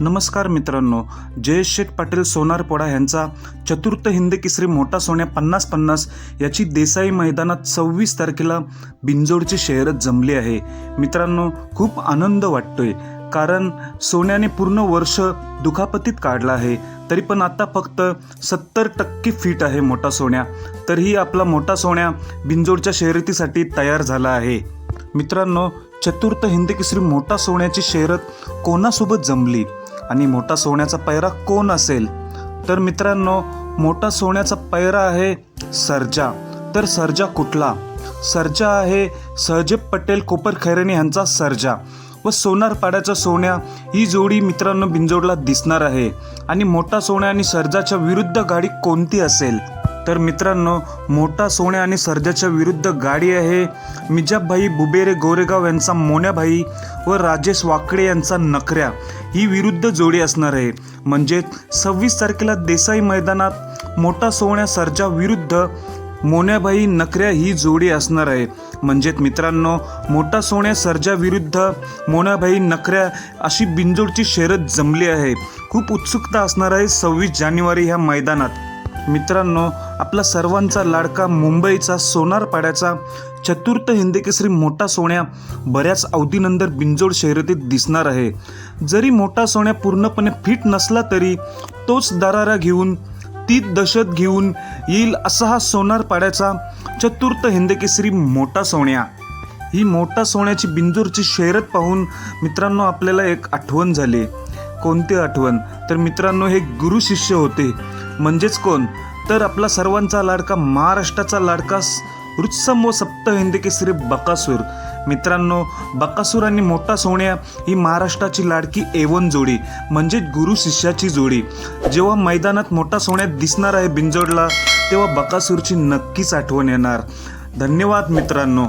नमस्कार मित्रांनो जयेश शेठ पाटील सोनारपोडा यांचा चतुर्थ हिंद केसरी मोठा सोन्या पन्नास पन्नास याची देसाई मैदानात सव्वीस तारखेला बिंजोडची शहरत जमली आहे. मित्रांनो खूप आनंद वाटतोय कारण सोन्याने पूर्ण वर्ष दुखापतीत काढला आहे. तरी पण आता फक्त सत्तर टक्के फिट आहे मोठा सोन्या. तरीही आपला मोठा सोन्या बिंजोडच्या शर्यतीसाठी तयार झाला आहे. मित्रांनो चतुर्थ हिंदकेसरी मोठा सोन्याची शर्यत कोणासोबत जमली? आणि मोठा सोन्याचा पैरा कोण असेल? तर मित्रांनो मोठा सोन्याचा पैरा आहे सर्जा. तर सर्जा कुठला? सर्जा आहे सहजेब पटेल कोपर खैरणी यांचा सर्जा. व सोनार पाड्याचा सोन्या ही जोडी मित्रांनो बिंजोडला दिसणार आहे. आणि मोठा सोन्या आणि सर्जाच्या विरुद्ध गाडी कोणती असेल? तर मित्रांनो मोठा सोन्या आणि सर्जाच्या विरुद्ध गाडी आहे मिजाबभाई बुबेरे गोरेगाव यांचा मोन्याभाई व राजेश वाकडे यांचा नखऱ्या. ही विरुद्ध जोडी असणार आहे. म्हणजे सव्वीस तारखेला देसाई मैदानात मोठा सोन्या सर्जा विरुद्ध मोन्याबाई नखऱ्या ही जोडी असणार आहे. म्हणजेच मित्रांनो मोठा सोन्या सर्जा विरुद्ध मोन्याबाई नखऱ्या अशी बिंजोडची शर्यत जमली आहे. खूप उत्सुकता असणार आहे सव्वीस जानेवारी ह्या मैदानात. मित्रांनो आपला सर्वांचा लाडका मुंबईचा सोनारपाड्याचा चतुर्थ हिंदकेसरी मोठा सोन्या बऱ्याच अवधीनंतर बिंजोड शर्यतीत दिसणार आहे. जरी मोठा सोन्या पूर्णपणे फिट नसला तरी तोच दरारा घेऊन ती दशत घेऊन येईल असा हा सोनार पाड्याचा चतुर्थ हिंदकेसरी मोठा सोन्या ही मोठा सोन्याची बिंजोरची शर्यत पाहून मित्रांनो आपल्याला एक आठवण झाली. कोणती आठवण? तर मित्रांनो हे गुरु शिष्य होते. म्हणजेच कोण? तर आपला सर्वांचा लाडका महाराष्ट्राचा लाडका रुत्सम व सप्त हिंदकेसरी बकासूर. मित्रांनो बकासूर आणि मोठा सोन्या ही महाराष्ट्राची लाडकी एवन जोडी म्हणजे गुरु शिष्याची जोडी. जेव्हा मैदानात मोठा सोन्यात दिसणार आहे बिंजोडला तेव्हा बकासूरची नक्कीच आठवण येणार. धन्यवाद मित्रांनो.